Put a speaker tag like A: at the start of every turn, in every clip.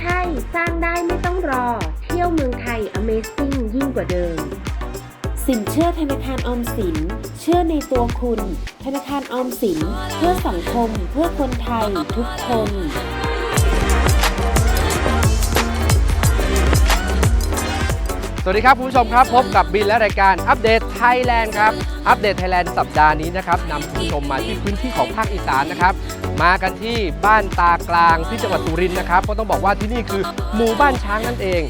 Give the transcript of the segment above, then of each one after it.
A: ใช่ สร้างได้ไม่ต้องรอ เที่ยวเมืองไทย Amazing ยิ่งกว่าเดิม สินเชื่อธนาคารออมสิน เชื่อในตัวคุณ ธนาคารออมสิน เพื่อสังคม เพื่อคนไทยทุกคน
B: สวัสดีครับคุณผู้ชมครับ พบกับบินและรายการอัปเดตไทยแลนด์ครับอัปเดตไทยแลนด์สัปดาห์นี้นะครับนำคุณผู้ชมมาที่พื้นที่ของภาคอีสานนะครับ มากันที่บ้านตากลางที่จังหวัดสุรินทร์นะครับก็ต้องบอกว่าที่นี่คือหมู่บ้านช้างนั่นเอง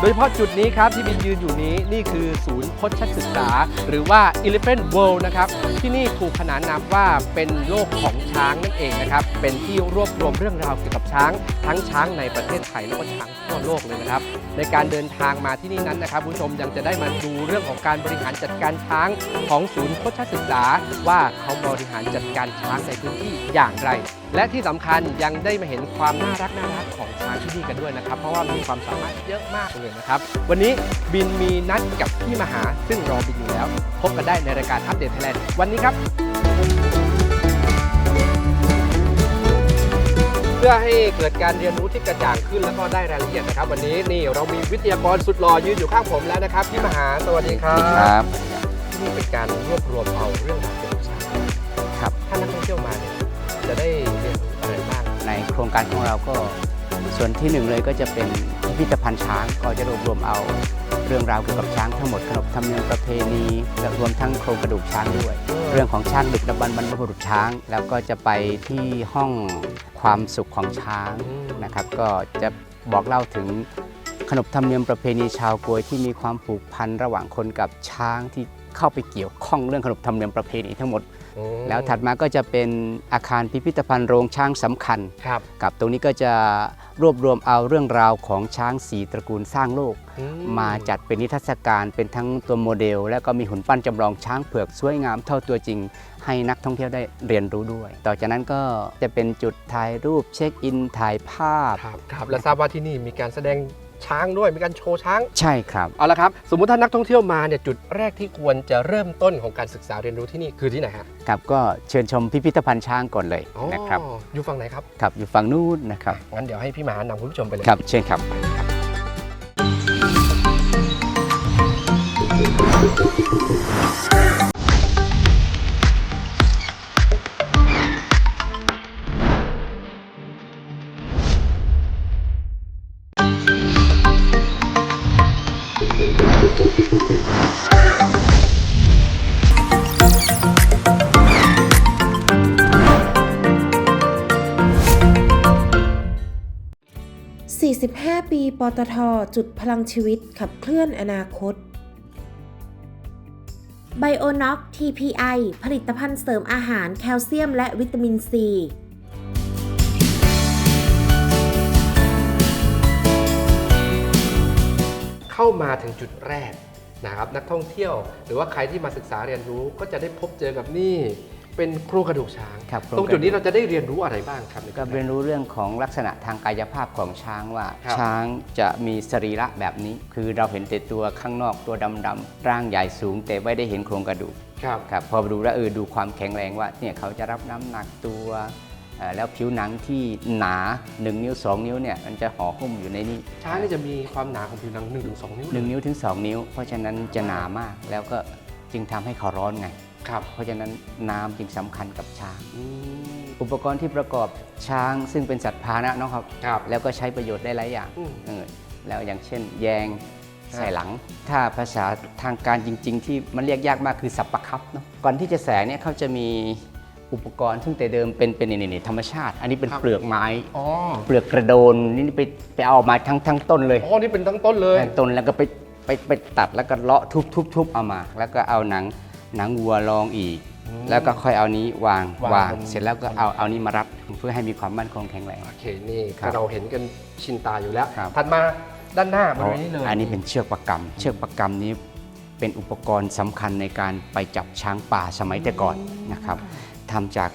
B: โดยเฉพาะจุดนี้ครับที่บินยืนอยู่นี้นี่คือศูนย์คชัดศึกษา หรือว่า Elephant World นะครับที่นี่ถูกขนานนามว่าเป็นโลกของช้างนั่นเองนะครับเป็นที่รวบรวมเรื่องราวเกี่ยวกับช้าง ทั้งช้างในประเทศไทยและก็ช้างทั่วโลกเลยนะครับในการเดินทางมาที่นี่นั้นนะครับคุณผู้ชมยังจะได้มาดูเรื่องของการบริหารจัดการช้างของศูนย์โคชศึกษา ว่าเขาบริหารจัดการช้างในพื้นที่อย่างไร และที่สำคัญยังได้มาเห็นความน่ารักน่ารักของช้างที่นี่กันด้วยนะครับ เพราะว่ามีความสามารถเยอะมากเลยนะครับ วันนี้บินมีนัดกับพี่มหาซึ่งรอบินอยู่แล้ว พบกันได้ในรายการอัปเดตไทยแลนด์วันนี้ครับ เพื่อให้เกิดการเรียนรู้ที่กระจ่างขึ้นแล้วก็ได้รายละเอียดนะครับ วันนี้นี่เรามีวิทยากรสุดหล่อยืนอยู่ข้างผมแล้วนะครับพี่มหาสวัสดีครับ
C: ครับ
B: ที่นี่เป็นการรวบรวมเอาเรื่องราวเกี่ยวกับช้าง
C: ครับ
B: ถ้านักท่องเที่ยวมาเนี่ยจะได้เรียนรู้อะไรบ้าง
C: ในโครงการของเราก็ ส่วนที่หนึ่งเลยก็จะเป็นพิพิธภัณฑ์ช้างก็จะรวบรวมเอาเรื่องราวเกี่ยวกับช้างทั้งหมดขนบธรรมเนียมประเพณีและรวมทั้งโครงกระดูกช้างด้วย เรื่องของช้างดึกดำบรรพ์บรรพบุรุษช้าง แล้วก็จะไปที่ห้องความสุขของช้าง
B: อืม
C: นะครับ ก็จะบอกเล่าถึงขนบธรรมเนียมประเพณีชาวกวยที่มีความผูกพันระหว่างคนกับช้างที่ เข้าไปเกี่ยวข้องเรื่องขนบธรรมเนียมประเพณีทั้งหมด
B: อืม
C: แล้วถัดมาก็จะเป็นอาคารพิพิธภัณฑ์โรงช้างสำคัญ
B: ครับ
C: กับตรงนี้ก็จะรวบรวมเอาเรื่องราวของช้างสีตระกูลสร้างโลก
B: อื
C: มาจัดเป็นนิทรรศการเป็นทั้งตัวโมเดล แล้วก็มีหุ่นปั้นจำลองช้างเผือกสวยงามเท่าตัวจริง ให้นักท่องเที่ยวได้เรียนรู้ด้วย ต่อจากนั้นก็จะเป็นจุดถ่ายรูปเช็คอินถ่ายภาพ
B: ครับครับและทราบว่าที่นี่มีการแสดง ช้างด้วยมีการโชว์ช้าง
C: ใช่ครับ
B: เอาละครับ สมมุติถ้านักท่องเที่ยวมาเนี่ยจุดแรกที่ควรจะเริ่มต้นของการศึกษาเรียนรู้ที่นี่คือที่ไหนฮะ
C: ครับก็เชิญชมพิพิธภัณฑ์ช้างก่อนเลย
B: อ๋อ
C: นะครับ
B: อยู่ฝั่งไหนครับ
C: ครับอยู่ฝั่งนู้นนะครับ
B: งั้นเดี๋ยวให้พี่มหานำคุณผู้ชมไปเลย
C: ครับเชิญครับ
A: 5 ปี ปตท จุดพลังชีวิตขับเคลื่อนอนาคต ไบโอน็อก TPI ผลิตภัณฑ์เสริมอาหารแคลเซียมและวิตามินซี
B: เข้ามาถึงจุดแรกนะครับนักท่องเที่ยว หรือว่าใครที่มาศึกษาเรียนรู้ก็จะได้พบเจอกับนี่ เป็นโครงกระดูกช้าง
C: ครับ
B: ตรงจุดนี้เราจะได้เรียนรู้อะไรบ้างครับ
C: ก็เรียนรู้เรื่องของลักษณะทางกายภาพของช้างว่า
B: ครับ
C: ช้างจะมีสรีระแบบนี้ คือเราเห็นแต่ตัวข้างนอกตัวดำๆร่างใหญ่สูง แต่ไม่ได้เห็นโครงกระดูก
B: ครับ
C: ครับพอดูแล้วเออดูความแข็งแรงว่าเนี่ยเขาจะรับน้ำหนักตัวเอ่อแล้วผิวหนังที่หนา 1 นิ้ว 2 นิ้วเนี่ยมันจะห่อหุ้มอยู่ในนี้
B: ช้างนี่จะมีความหนาของผิวหนัง1นถึงสนิ้ว
C: หนึ่งนิ้วถึง 2 นิ้ว เพราะฉะนั้นจะหนามากแล้วก็จึงทำให้เขาร้อนไง
B: ครับ
C: เพราะฉะนั้นน้ำจึงสำคัญกับช้าง
B: อืม
C: อุปกรณ์ที่ประกอบช้างซึ่งเป็นสัตว์พาหนะเนาะครับ
B: ครับ
C: แล้วก็ใช้ประโยชน์ได้หลายอย่าง
B: อืม
C: เออแล้วอย่างเช่น แยง
B: ครับ
C: ใส่หลัง ถ้าภาษาทางการจริง ๆ ที่มันเรียกยากมากคือสับปะครับเนาะก่อนที่จะแสงเนี่ยเขาจะมีอุปกรณ์ซึ่งแต่เดิมเป็นเป็นนี่ๆๆธรรมชาติ อันนี้เป็นเปลือกไม้
B: อ๋อ
C: เปลือกกระโดนนี่ไปไปเอามาทั้งทั้งต้นเลย
B: อ๋อนี่เป็นทั้งต้นเลย
C: ทั้งต้นแล้วก็ไปไปไปตัดแล้วก็เลาะทุบทุบทุบเอามา แล้วก็เอาหนัง หนังวัวรองอีก
B: อืม
C: แล้วก็ค่อยเอานี้วาง
B: วาง
C: วาง
B: บน
C: เสร็จแล้วก็เอาเอานี้มารัดเพื่อให้มีความมั่นคงแข็งแรง
B: โอเคนี่
C: ครับ
B: เราเห็นกันชินตาอยู่แล้ว
C: ครับ
B: ถัดมาด้านหน้าบริเวณนี้เลย
C: อันนี้เป็นเชือกประกำเชือกประกำนี้เป็นอุปกรณ์สำคัญในการไปจับช้างป่าสมัยแต่ก่อนนะครับทำจาก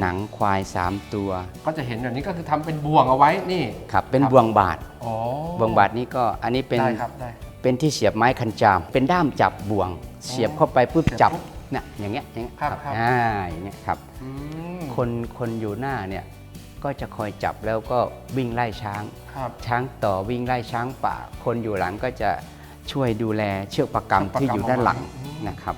C: หนังควาย 3 ตัว
B: ก็จะเห็นแบบนี้ก็คือทำเป็นบ่วงเอาไว้นี่
C: ครับเป็น
B: ครับ
C: บ่วงบาท
B: อ๋อ
C: บ่วงบาทนี้ก็อันนี้เป็น
B: ได้ครับได้
C: เป็นที่เสียบไม้คันจาม เป็นด้ามจับบ่วง เสียบเข้าไปปุ๊บ
B: เสียบ
C: จับ
B: ปุ๊บ
C: เนี่ยอย่างเงี้ยอย่างเงี้ย
B: ครับครับ
C: อ่าอย่างเงี้ยครับ
B: อืม
C: คนคนอยู่หน้าเนี่ยก็จะคอยจับแล้วก็วิ่งไล่ช้าง
B: ครับ
C: ช้างต่อวิ่งไล่ช้างป่า คนอยู่หลังก็จะช่วยดูแลเชือกประกำที่อยู่ด้านหลังนะครับ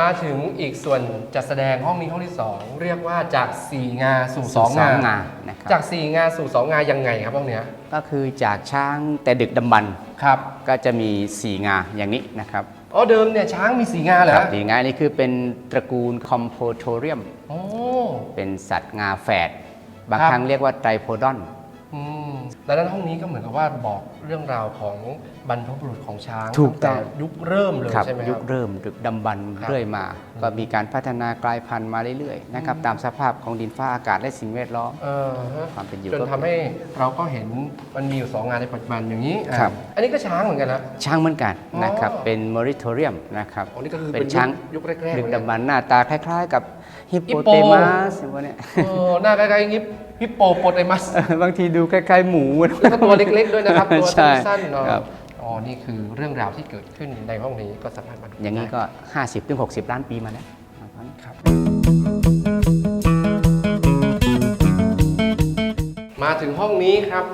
B: มาถึงอีกส่วนจัดแสดงห้องนี้ห้องที่ 2 เรียกว่าจาก 4 งาสู่
C: สอง
B: 2งาง
C: งานะครับ
B: จาก 4 งาสู่ 2 งายังไงครับห้องเนี้ย
C: ก็คือจากช้างแต่ดึกดำบรรพ์
B: ครับ
C: ก็จะมีสี่งาอย่างนี้นะครับ
B: อ๋อเดิมเนี่ยช้างมี4งาเหรอ
C: ครับสี่งานี่คือเป็นตระกูลคอมโพโทเรียม
B: โอ้
C: เป็นสัตว์งาแฝดบาง
B: ครับ
C: ครั้งเรียกว่าไตรโพดอน
B: อืมดังนั้นห้องนี้ก็เหมือนกับว่าบอกเรื่องราวของบรรพบุรุษของช้าง
C: ถูกต้อง
B: ตั้แต่ยุคเริ่มเลย
C: ครับ
B: ใช่ไหมค
C: ยุ
B: รั
C: ค
B: บ
C: เริ่มดึกดำบรรพ์
B: ครับ
C: เรื่อยมา ก็มีการพัฒนากลายพันธุ์มาเรื่อยๆนะครับตามสภาพของดินฟ้าอากาศและสิ่งแวดล้อม
B: เออฮะ
C: ความเป็นอยู่
B: จน
C: ก็
B: ทำให้เราก็เห็นมันมีอยู่สองงานในปัจจุบันอย่างนี้อะ
C: ครับ
B: อันนี้ก็ช้างเหมือนกันนะ
C: ช้างเหมือนกัน
B: อ๋อ
C: นะครับเป็นมอริโทเรียมนะครับ
B: อ๋อนี่ก็คือ
C: เป็
B: เป็น
C: นช้าง
B: ยุคแรกๆ
C: ดึก
B: เหมือนกัน
C: ดำบรรพ์หน้าตาคล้าย ๆ กับฮิป
B: ฮิ
C: โป
B: ปโป
C: เตมัสพวกเนี้ย
B: เออหน้าคล้ายๆยิป ฮิปโปโปเตมัส
C: บางทีดูคล้ายๆหมูนะ
B: แล้วก็ตัวเล็กๆด้วยนะครับ ตัว
C: ใช่
B: สั้นๆเนาะ
C: ครับ
B: อ๋อ นี่คือเรื่องราวที่เกิดขึ้นในห้องนี้ก็สามารถมาดู
C: อย่างนี้
B: ได้
C: ก็ 50-60 ล้านปีมาแล้ว
B: ครับมาถึงห้องนี้ครับ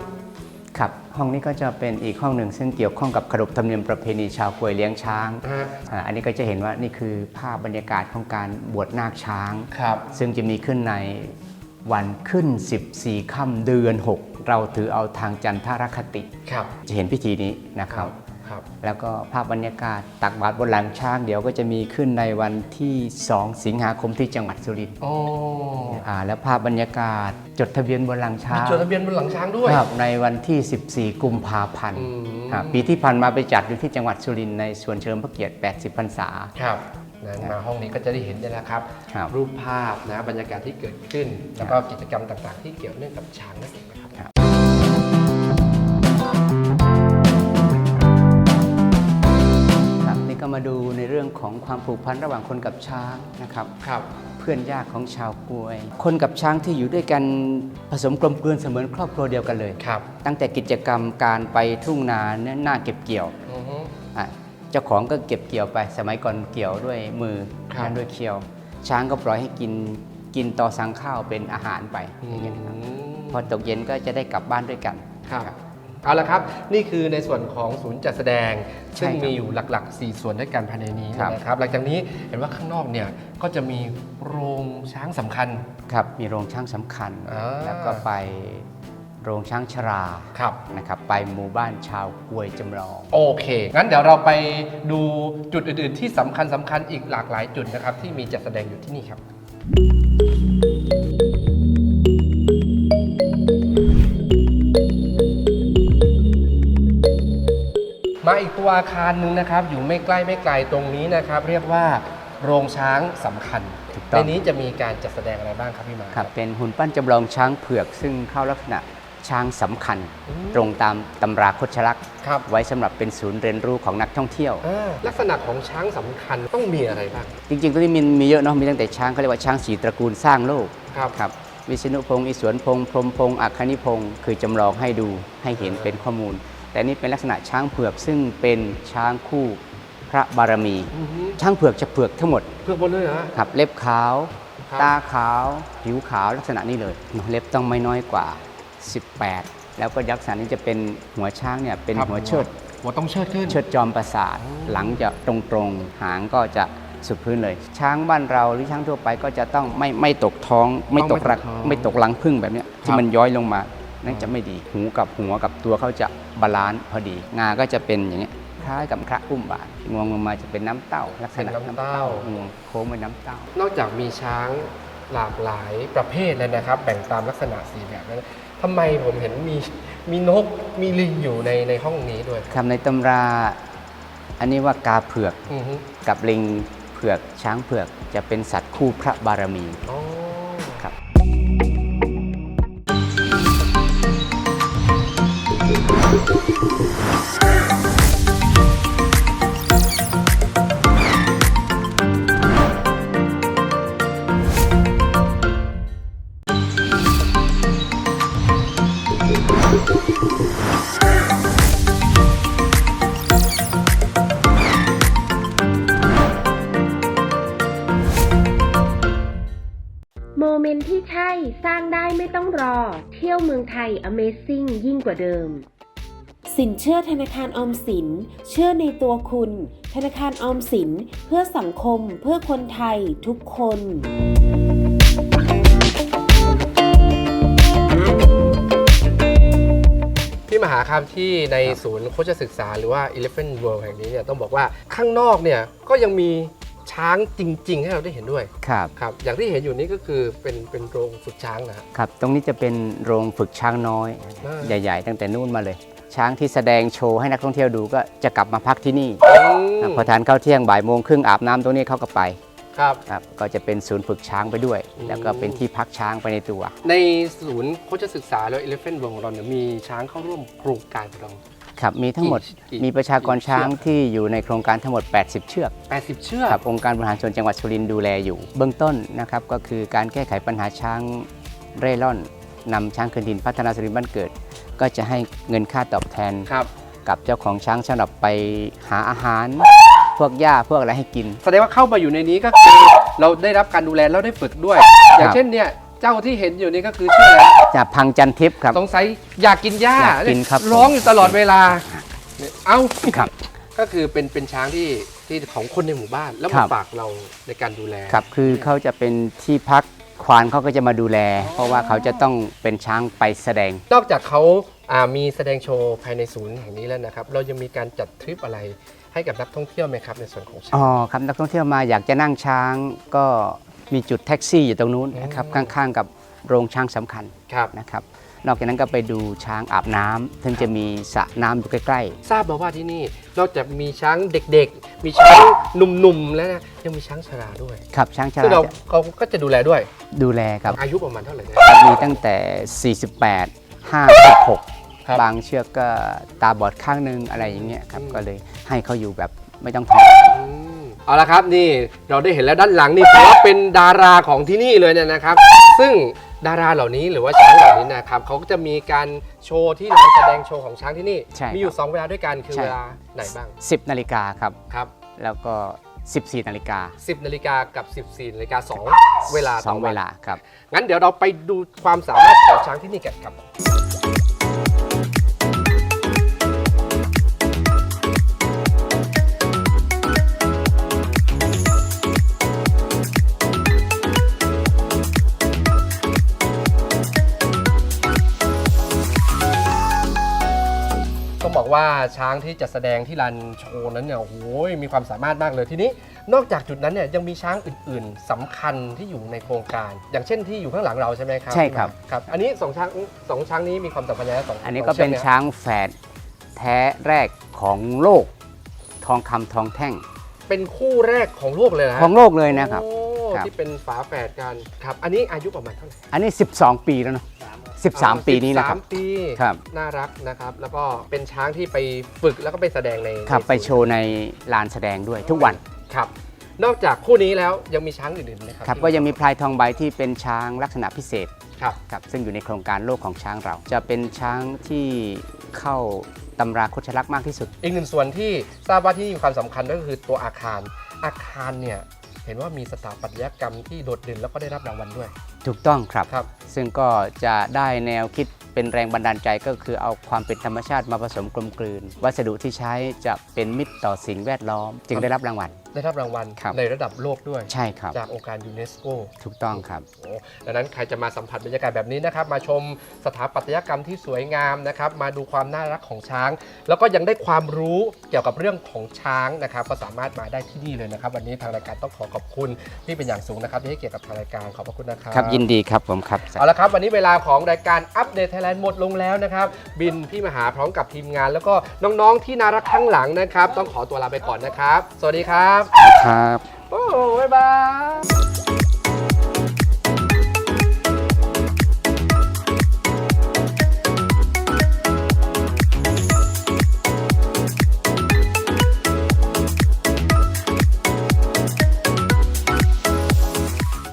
C: ครับห้องนี้ก็จะเป็นอีกห้องหนึ่งซึ่งเกี่ยวข้องกับขนบธรรมเนียมประเพณีชาวกวยเลี้ยงช้าง
B: ฮะ
C: อ่าอันนี้ก็จะเห็นว่านี่คือภาพบรรยากาศของการบวชนาคช้าง
B: ครับ
C: ซึ่งจะมีขึ้นใน วันขึ้น 14ค่ำเดือน 6 เราถือเอาทางจันทรคติ
B: ครับ
C: จะเห็นพิธีนี้นะครับ
B: ครับ
C: แล้วก็ภาพบรรยากาศตักบาตรบนหลังช้างเดี๋ยวก็จะมีขึ้นในวันที่ 2 สิงหาคมที่จังหวัดสุรินทร์
B: โอ้
C: อ่าแล้วภาพบรรยากาศจดทะเบียนบนหลังช้า
B: มี
C: ง
B: จดทะเบียนบนหลังช้างด้วย
C: ครับในวันที่ 14 กุมภาพันธ์
B: อืม
C: อ่าปีที่ผ่านมาไปจัดอยู่ที่จังหวัดสุรินทร์ในส่วนเฉลิมพระเกียรติ 80 พรรษา
B: ครับ นั้นมาห้องนี้ก็จะได้เห็นนี่แหละครับ
C: ครับ
B: รูปภาพนะบรรยากาศที่เกิดขึ้น แล้วก็กิจกรรมต่างๆ ที่เกี่ยวเนื่องกับช้างนั่นเองนะครับ
C: ครับ ครับนี่ก็มาดูในเรื่องของความผูกพันระหว่างคนกับช้างนะครับ
B: ครับ
C: เพื่อนยากของชาวกวย คนกับช้างที่อยู่ด้วยกันผสมกลมกลืนเสมือนครอบครัวเดียวกันเลย
B: ครับ
C: ตั้งแต่กิจกรรมการไปทุ่งนาเนี่ยหน้าเก็บเกี่ยว
B: อือฮึ
C: อะ เจ้าของก็เก็บเกี่ยวไป สมัยก่อนเกี่ยวด้วยมือ
B: ครับ
C: นั่นด้วยเคียว ช้างก็ปล่อยให้กินกินต่อสังข้าวเป็นอาหารไป
B: อื
C: อย่างเงี้ยนะครับ
B: ม
C: พอตกเย็นก็จะได้กลับบ้านด้วยกัน
B: ครับเอาละครับ นี่คือในส่วนของศูนย์จัดแสดง
C: ใช่
B: ซึ่ง
C: ครับ
B: มีอยู่หลัก ๆ 4 ส่วนด้วยกันภายในนี้
C: ครับ
B: นะครับ หลังจากนี้เห็นว่าข้างนอกเนี่ยก็จะมีโรงช้างสำคัญ
C: ครับ มีโรงช้างสำคัญ
B: อ่า
C: แล้วก็ไป โรงช้างชรา
B: ครับ
C: นะครับไปหมู่บ้านชาวกวยจำลอง
B: โอเค งั้นเดี๋ยวเราไปดูจุดอื่น ๆ ที่สำคัญสำคัญอีกหลากหลายจุดนะครับ ที่มีจัดแสดงอยู่ที่นี่ครับ มาอีกตัวอาคารหนึ่งนะครับ อยู่ไม่ใกล้ไม่ไกลตรงนี้นะครับ เรียกว่าโรงช้างสำคัญ
C: ถูกต้
B: ใน
C: อง
B: นี้จะมีการจัดแสดงอะไรบ้างครับพี่มา
C: ครับเป็นหุ่นปั้นจำลองช้างเผือกซึ่งเข้าลักษณะ ช้างสำคัญ
B: อืม
C: ตรงตามตำราคชลักษณ์
B: ครับ
C: ไว้สำหรับเป็นศูนย์เรียนรู้ของนักท่องเที่ยว
B: อ่าลักษณะของช้างสำคัญต้องมีอะไรบ้าง
C: จริงๆตัวนี้มีมีเยอะเนาะมีตั้งแต่ช้างเขาเรียกว่าช้างสีตระกูลสร้างโลก
B: ครับ
C: ครับวิษณุพงศ์อิศวรพงศ์พรหมพงศ์อัคคณิพงศ์คือจำลองให้ดูให้เห็นเป็นข้อมูล แต่นี่เป็นลักษณะช้างเผือกซึ่งเป็นช้างคู่พระบารมี
B: อือฮึ
C: ช้างเผือกจะเผือกทั้งหมด
B: เพื่อกบนเลยเหรอ
C: ครับเล็บขาว
B: ครับ
C: ตาขาว ผิวขาวลักษณะนี้เลยเล็บต้องไม่น้อยกว่า 18 แล้วก็ลักษณะนี้จะเป็นหัวช้างเนี่ยเป็น
B: ครับ
C: หัวเชิด
B: หัวต้องเชิดขึ้น
C: เชิดจอมประสาทหลังจะตรงๆหางก็จะสุดพื้นเลย ช้างบ้านเราหรือช้างทั่วไปก็จะต้องไม่ไม่ตกท้อง ไม่ตกรัก
B: ต้องไม่
C: ไม่
B: ต
C: ต
B: ก
C: ก
B: ท้อง
C: รังพึ่งแบบเนี้ยที่
B: ครับ
C: มันย้อยลงมานั่นจะไม่ดีหูกับหัวกับตัวเขาจะบาลานซ์พอดี งาก็จะเป็นอย่างเงี้ยคล้ายกับพระอุ้มบาทงวงลงมาจะเป็นน้ำเต้า ลักษ
B: เป็น
C: ณะ
B: น้ำเต้า
C: งวงโค้งเป็นน้ำเต้า
B: นอกจากมีช้างหลากหลายประเภทเลยนะครับ แบ่งตามลักษณะสีแบบนั้น ทำไมผมเห็นมีมีนกมีลิงอยู่ในในห้องนี้ด้วย
C: คำในตำรา อันนี้ว่ากาเผือก
B: อือฮึ
C: กับลิงเผืผือกช้างเผือกจะเป็นสัตว์คู่พระบารมี
B: อ๋อ
C: ครับ
A: โมเมนต์ที่ใช่สร้างได้ไม่ต้องรอ เที่ยวเมืองไทย Amazing ยิ่งกว่าเดิม สินเชื่อธนาคารออมสิน เชื่อในตัวคุณ ธนาคารออมสินเพื่อสังคมเพื่อคนไทยทุกคน
B: พี่มหาครับที่ในศูนย์โคชศึกษาหรือว่า Elephant World แห่งนี้เนี่ยต้องบอกว่าข้างนอกเนี่ยก็ยังมี ช้างจริง ๆ ให้เราได้เห็นด้วย
C: ครับ
B: ครับ อย่างที่เห็นอยู่นี้ก็คือเป็นเป็นโรงฝึกช้างนะฮะ
C: ครับ ตรงนี้จะเป็นโรงฝึกช้างน้อย
B: อ่า
C: ใหญ่ ๆ ตั้งแต่นู่นมาเลย ช้างที่แสดงโชว์ให้นักท่องเที่ยวดูก็จะกลับมาพักที่นี่
B: อืม
C: พอทานข้าวเที่ยงบ่ายโมงครึ่งอาบน้ำตรงนี้เขาก็ไป
B: ครับ
C: ครับก็จะเป็นศูนย์ฝึกช้างไปด้วย
B: อืม
C: แล้วก็เป็นที่พักช้างไปในตัว
B: ในศูนย์โคชศึกษาแล้ว Elephant World ของเราเนี่ยมีช้างเข้าร่วมโครงการของเรา
C: ครับมีทั้งหมด
B: กี่
C: มีประชากรช้าง
B: กี่เชือก
C: ที่อยู่ในโครงการทั้งหมด 80 เชือก
B: 80 เชือก
C: ครับองค์การบริหารส่วนจังหวัดสุรินทร์ดูแลอยู่ เบื้องต้นนะครับก็คือการแก้ไขปัญหาช้างเร่ร่อนนำช้างคืนดินพัฒนาสุรินทร์บ้านเกิด ก็จะให้เงินค่าตอบแทน
B: ครับ
C: กับเจ้าของช้างสำหรับไปหาอาหาร พวกหญ้าพวกอะไรให้กิน
B: แสดงว่าเข้ามาอยู่ในนี้ก็คือ เราได้รับการดูแลแล้วได้ฝึกด้วย อย่างเช่นเนี่ยเจ้าที่เห็นอยู่นี่ก็คือชื่ออะไร
C: จะพังจันทิพย์ครับ
B: สงสัยอยากกินหญ้า
C: อยากกินครับ
B: ร้องอยู่ตลอดเวลาเนี่ยเอ้า
C: ครับ
B: ก็คือเป็นเป็นช้างที่ที่ของคนในหมู่บ้าน แล้ว
C: ครั
B: มา
C: บ
B: ฝากเราในการดูแล
C: ครับคือเขาจะเป็นที่พักควานเขาก็จะมาดูแล เพราะว่าเขาจะต้องเป็นช้างไปแสดง
B: นอกจากเขาอ่ามีแสดงโชว์ภายในศูนย์แห่งนี้แล้วนะครับ เรายังมีการจัดทริปอะไรให้กับนักท่องเที่ยวไหมครับ ในส่วนของช้าง
C: อ๋อครับนักท่องเที่ยวมาอยากจะนั่งช้างก็มีจุดแท็กซี่อยู่ตรงนู้นนะครับ
B: อืม
C: ข้างๆกับโรงช้างสำคัญ
B: ครับ
C: นะครับ นอกจากนั้นก็ไปดูช้างอาบน้ำซึ่งจะมีสระน้ำอยู่ใกล้
B: ทราบมาว่าที่นี่นอกจากมีช้างเด็กๆ มีช้างหนุ่มๆแล้วนะยังมีช้างชราด้วย
C: ๆ ครับ ช้างชา
B: ซึ่ง
C: รา
B: เรา
C: จะ
B: เขาก็จะดูแลด้วย
C: ดูแลครับ
B: อายุประมาณเท่าไหร่เนี่ย
C: ครับมีตั้งแต่ 48 56
B: ครับ
C: บางเชือกก็ตาบอดข้างหนึงอะไรอย่างเงี้ยครับ
B: อืม
C: ก็เลยให้เขาอยู่แบบไม่ต้องทำ
B: อืมเอาละครับนี่เราได้เห็นแล้วด้านหลังนี่ถือว่าเป็นดาราของที่นี่เลยเนี่ยนะครับ ซึ่ง ดาราเหล่านี้หรือว่าช้างเหล่านี้นะครับเขาก็จะมีการโชว์ที่ลานแสดงโชว์ของช้างที่นี่
C: ใช่ครับ
B: มีอยู่2เวลาด้วยกันคือ
C: ใช่
B: เวลาไหนบ้าง
C: 10นาฬิกาครับ
B: ครับ
C: แล้วก็ 14นาฬิกา
B: 10นาฬิกากับ 14นาฬิกา2เวลา
C: สอง
B: ต่
C: เว
B: วัน
C: ลาครับ
B: งั้นเดี๋ยวเราไปดูความสามารถของช้างที่นี่กันครับ ต้องบอกว่าช้างที่จะแสดงที่ลานโชว์นั้นเนี่ยโอ้โหมีความสามารถมากเลยทีนี้ นอกจากจุดนั้นเนี่ยยังมีช้างอื่น ๆสำคัญที่อยู่ในโครงการ อย่างเช่นที่อยู่ข้างหลังเราใช่ไหมครับ
C: ใช่ครับ
B: ครับ อันนี้สองช้างสองช้างนี้มีความสำคัญยังไงสอง
C: อันนี้
B: ส
C: ก็
B: ง
C: เป็น
B: ชืย
C: ช้างแฝดแท้แรกของโลก ทองคำทองแท่ง
B: เป็นคู่แรกของโลกเลยนะ
C: ของโลกเลยนะครับ
B: โอ้
C: ครับ
B: ที่เป็นฝาแฝดกันครับ อันนี้อายุประมาณเท่าไหร่
C: อันนี้ 12 ปีแล้วเนาะ 13 ปีนี้นะครับ
B: สามปี
C: ครับ
B: น่ารักนะครับ แล้วก็เป็นช้างที่ไปฝึกแล้วก็ไปแสดงใน
C: ครับ
B: ใน
C: ไปโชว์ในลานแสดงด้วยทุกวัน
B: ครับ นอกจากคู่นี้แล้วยังมีช้างอื่นๆไหมครับ
C: ครับก็ยังมีพลายทองใบที่เป็นช้างลักษณะพิเศษ
B: ครับ
C: ครับซึ่งอยู่ในโครงการโลกของช้างเรา จะเป็นช้างที่เข้าตำราโคชลักษณ์มากที่สุด
B: อีกหนึ่งส่วนที่ทราบว่าที่มีความสำคัญก็คือตัวอาคาร อาคารเนี่ยเห็นว่ามีสถาปัตยกรรมที่โดดเด่นแล้วก็ได้รับรางวัลด้วย
C: ถูกต้องครับ
B: ครับ
C: ซึ่งก็จะได้แนวคิดเป็นแรงบันดาลใจก็คือเอาความเป็นธรรมชาติมาผสมกลมกลืน วัสดุที่ใช้จะเป็นมิตรต่อสิ่งแวดล้อม จึงได้รับรางวัล
B: ได้รับรางวัล
C: ครับ
B: ในระดับโลกด้วย
C: ใช่ครับ
B: จากองค์การยูเนสโก
C: ถูกต้องครับ
B: โอ้ดังนั้นใครจะมาสัมผัสบรรยากาศแบบนี้นะครับ มาชมสถาปัตยกรรมที่สวยงามนะครับ มาดูความน่ารักของช้าง แล้วก็ยังได้ความรู้เกี่ยวกับเรื่องของช้างนะครับ ก็สามารถมาได้ที่นี่เลยนะครับ วันนี้ทางรายการต้องขอขอบคุณที่เป็นอย่างสูงนะครับที่ให้เกียรติกับทางรายการขอบพระคุณนะครับ
C: ครับยินดีครับผมครับ
B: เอาละครับวันนี้เวลาของรายการอัปเดตไทยแลนด์หมดลงแล้วนะครับ บินพี่มหาพร้อมกับทีมงาน แล้วก็น้องๆที่น่ารักข้างหลังนะครับ ต้องขอตัวลาไปก่อนนะครับ สวัสดีครับ
C: ครับ
B: โอ้บ๊ายบาย